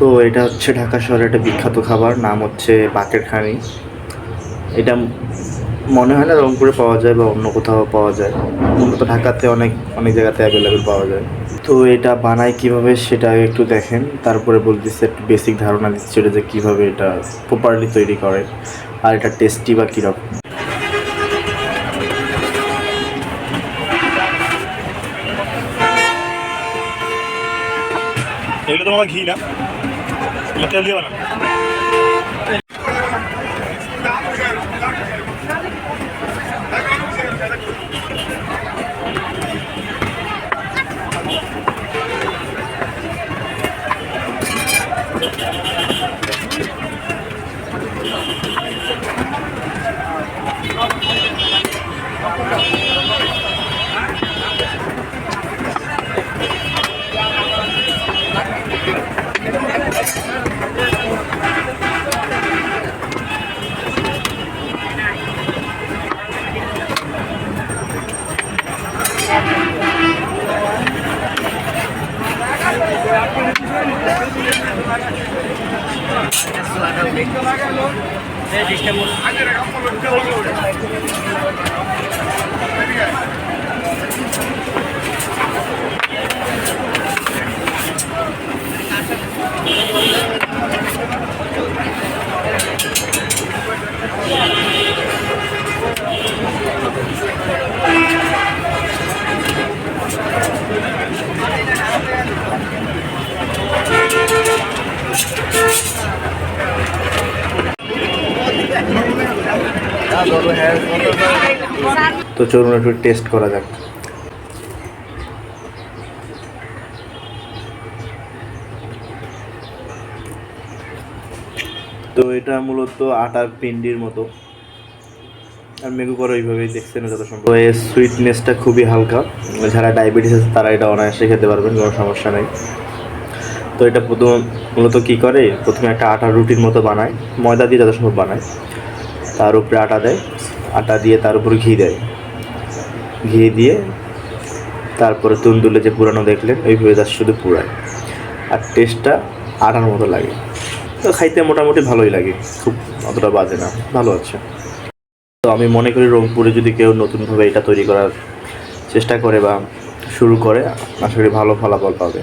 তো এটা হচ্ছে ঢাকা শহরের একটা বিখ্যাত খাবার, নাম হচ্ছে বাকেরখানি এটা মনে হয় না রংপুরে পাওয়া যায় বা অন্য কোথাও পাওয়া যায়। মূলত ঢাকাতে অনেক অনেক জায়গাতে অ্যাভেলেবেল পাওয়া যায়। তো এটা বানায় কীভাবে সেটা একটু দেখেন। তারপরে বলতেছে একটু বেসিক ধারণা দিচ্ছে এটা যে কীভাবে এটা প্রপারলি তৈরি করে। আর এটা টেস্টি বা কীরকম। এগুলো তো আমার ঘি না? এগুলো তেল দিয়ে বানানো। আগে তো চলুন একটু টেস্ট করা যাক। তো এটা মূলত আটার পিন্ডির মতো। আর মেঘু করে ওইভাবেই দেখছেন যত সম্ভব। এর সুইটনেসটা খুবই হালকা। যারা ডায়াবেটিস আছে, তারা এটা অনায়াসে খেতে পারবেন, কোনো সমস্যা নেই। তো এটা প্রথম মূলত কী করে? প্রথমে একটা আটার রুটির মতো বানায়। ময়দা দিয়ে যত সম্ভব বানায়। তার উপরে আটা দেয়। আটা দিয়ে তার উপর ঘি দেয়। ঘি দিয়ে তারপরে তুন্দুলে যে পুরানো দেখলেন, ওইভাবে জাস্ট শুধু পুরায়। আর টেস্টটা আটার মতো লাগে। তো খাইতে মোটামুটি ভালোই লাগে। খুব অতটা বাজে না। ভালো আছে। তো আমি মনে করি রংপুরে যদি কেউ নতুনভাবে এটা তৈরি করার চেষ্টা করে বা শুরু করে, আশা করি ভালো ফলাফল পাবে।